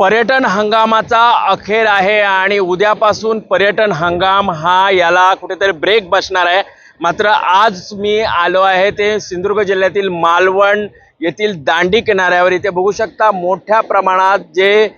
पर्यटन हंगामाचा अखेर आहे आणि उद्यापासून पर्यटन हंगाम हा याला कुठेतरी ब्रेक बसणार आहे. मात्र आज मी आलो आहे ते सिंधुदुर्ग जिल्ह्यातील मालवण येथील दांडी किनाऱ्यावर. इथे बघू शकता मोठ्या प्रमाणात जे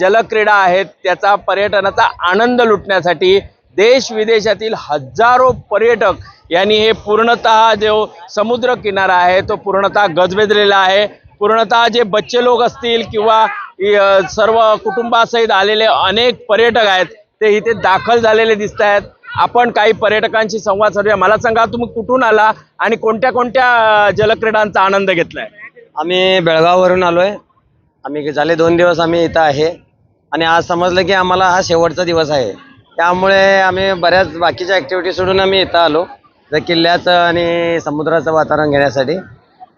जलक्रीडा आहेत त्याचा पर्यटनाचा आनंद लुटण्यासाठी देश विदेशातील हजारो पर्यटक यांनी हे पूर्णतः जो समुद्र किनारा आहे तो पूर्णतः गजबेजलेला आहे. पूर्णतः जे बच्चे लोक असतील किंवा सर्व कुटुंबासहित आलेले अनेक पर्यटक आहेत ते इथे दाखल झालेले दिसत आहेत. आपण काही पर्यटकांशी संवाद साधूया. मला सांगा तुम्ही कुठून आला आणि कोणत्या कोणत्या जलक्रीडांचा आनंद घेतलाय? आम्ही बेळगाववरून आलोय. आम्ही झाले दोन दिवस आम्ही इथं आहे. आणि आज समजलं की आम्हाला हा शेवटचा दिवस आहे. त्यामुळे आम्ही बऱ्याच बाकीच्या ॲक्टिव्हिटी सोडून आम्ही इथं आलो. तर किल्ल्याचं आणि समुद्राचं वातावरण घेण्यासाठी.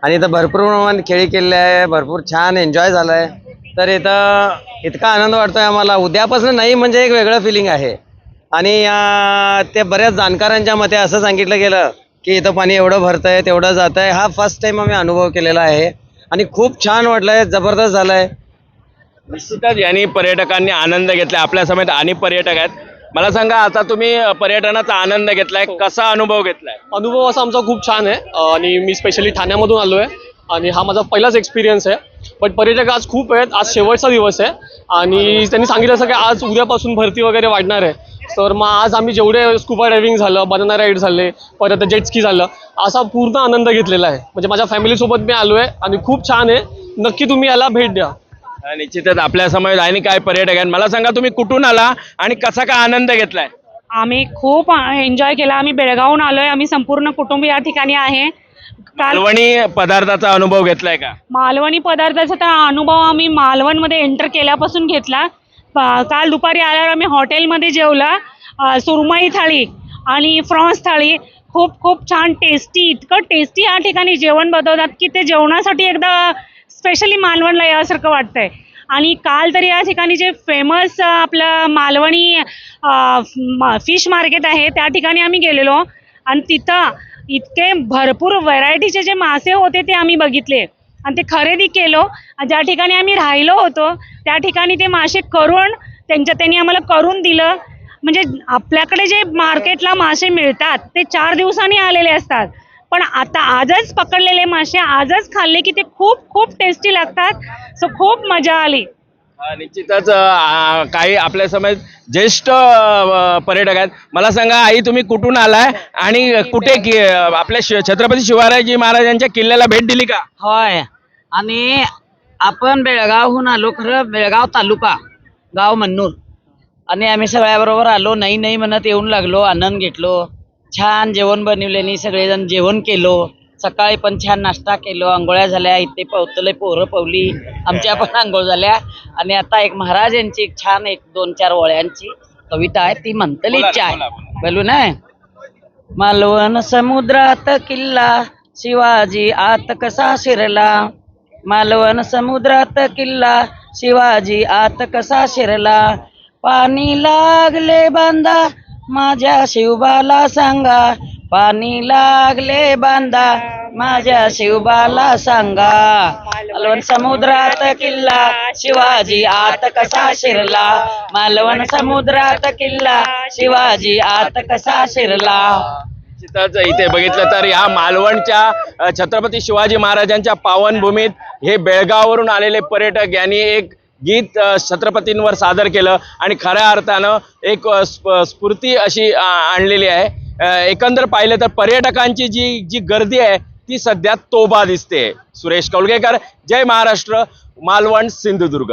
आणि इथं भरपूर प्रमाणात खेळी केले आहे भरपूर छान एन्जॉय झाला आहे तर इथं इतका आनंद वाटतोय आम्हाला. उद्यापासून नाही म्हणजे एक वेगळं फिलिंग आहे. आणि ते बऱ्याच जाणकारांच्या मते असं सांगितलं गेलं की इथं पाणी एवढं भरतंय तेवढं जात आहे हा फर्स्ट टाइम आम्ही अनुभव केलेला आहे. आणि खूप छान वाटलंय जबरदस्त झालंय. निश्चितच यांनी पर्यटकांनी आनंद घेतलाय आपल्या समेत आणि पर्यटक आहेत. मला सांगा आता तुम्ही पर्यटनाचा आनंद घेतलाय कसा अनुभव घेतलाय? अनुभव असा आमचा खूप छान आहे. आणि मी स्पेशली ठाण्यामधून आलो आहे आणि हा माझा पहिलाच एक्सपिरियन्स आहे. बट पर्यटक आज खूप आहेत. आज शेवटचा दिवस आहे. आणि त्यांनी सांगितलं असं की आज उद्यापासून भरती वगैरे वाढणार आहे. तर मग आज आम्ही जेवढे स्कुबा डायव्हिंग झालं बनाना राईड झाले परत जेटस्की झालं असा पूर्ण आनंद घेतलेला आहे. म्हणजे माझ्या फॅमिलीसोबत मी आलो आहे आणि खूप छान आहे. नक्की तुम्ही याला भेट द्या. निश्चितच आपल्यासमोर आणि काय पर्यटक आहेत. मला सांगा तुम्ही कुठून आला आणि कसा काय आनंद घेतलाय? आम्ही खूप एन्जॉय केला. आम्ही बेळगावहून आलोय. आम्ही संपूर्ण कुटुंब या ठिकाणी आहे. काल मालवणी पदार्थाचा अनुभव घेतलाय का? मालवणी पदार्थाचा तर अनुभव आम्ही मालवणमध्ये एंटर केल्यापासून घेतला. प- काल दुपारी आल्यावर आम्ही हॉटेलमध्ये जेवला. अ, सुरमई थाळी आणि फ्रॉन्स थाळी. खूप खूप छान टेस्टी इतकं टेस्टी या ठिकाणी जेवण बनवतात की ते जेवणासाठी एकदा स्पेशली मालवणला यासारखं वाटतंय. आणि काल तरी या ठिकाणी जे फेमस आपलं मालवणी फिश मार्केट आहे त्या ठिकाणी आम्ही गेलेलो. आणि तिथं इतके भरपूर व्हरायटीचे जे मासे होते ते आम्ही बघितले. आणि ते खरेदी केलो. आणि ज्या ठिकाणी आम्ही राहिलो होतो त्या ठिकाणी ते मासे करून त्यांच्या त्यांनी आम्हाला करून दिलं. म्हणजे आपल्याकडे जे मार्केटला मासे मिळतात ते चार दिवसांनी आलेले असतात. पण आता आजच पकडलेले मासे आजच खाल्ले की ते खूप खूप टेस्टी लागतात. सो खूप मजा आली. निश्चितच काही आपल्यासमोर ज्येष्ठ पर्यटक आहेत. मला सांगा आई तुम्ही कुठून आलाय आणि कुठे कि- आपल्या शि- छत्रपती शिवाजी महाराजांच्या किल्ल्याला भेट दिली का? होय. आणि आपण बेळगावहून आलो खरं बेळगाव तालुका गाव मन्नूर. आणि आम्ही सगळ्याबरोबर आलो नाही नाही म्हणत येऊन लागलो आनंद घेतलो. छान जेवण बनवल्याने सगळेजण जेवण केलो. सकाळी पण छान नाश्ता केलो आंघोळ्या झाल्या इथे पवतले पोरं पवली आमच्या पण आंघोळ झाल्या. आणि आता एक महाराज यांची एक छान एक दोन चार ओळ्यांची कविता आहे ती म्हणतली इच्छा आहे बोलू नाही मालवण समुद्रात किल्ला शिवाजी आत कसा शिरला. मालवण समुद्रात किल्ला शिवाजी आत कसा शिरला. पाणी लागले बांधा माझ्या शिवबाला सांगा. पाणी लागले बांधा माझ्या शिवबाला सांगा. मालवण समुद्रात किल्ला. शिवाजी आत कसा शिरला? मालवण समुद्रात किल्ला. शिवाजी आत कसा शिरला? निश्चितच इथे बघितलं तर या मालवणच्या अ, छत्रपती शिवाजी महाराजांच्या पावनभूमीत हे बेळगाववरून आलेले पर्यटक यांनी एक गीत अ, छत्रपतींवर सादर केलं. आणि खऱ्या अर्थानं एक अ, स्फूर्ती अशी अ, आणलेली आहे. एकंदर पाहिलं तर पर्यटकांची जी जी गर्दी आहे ती सध्या तोबा दिसते. सुरेश कौलगेकर जय महाराष्ट्र मालवण सिंधुदुर्ग.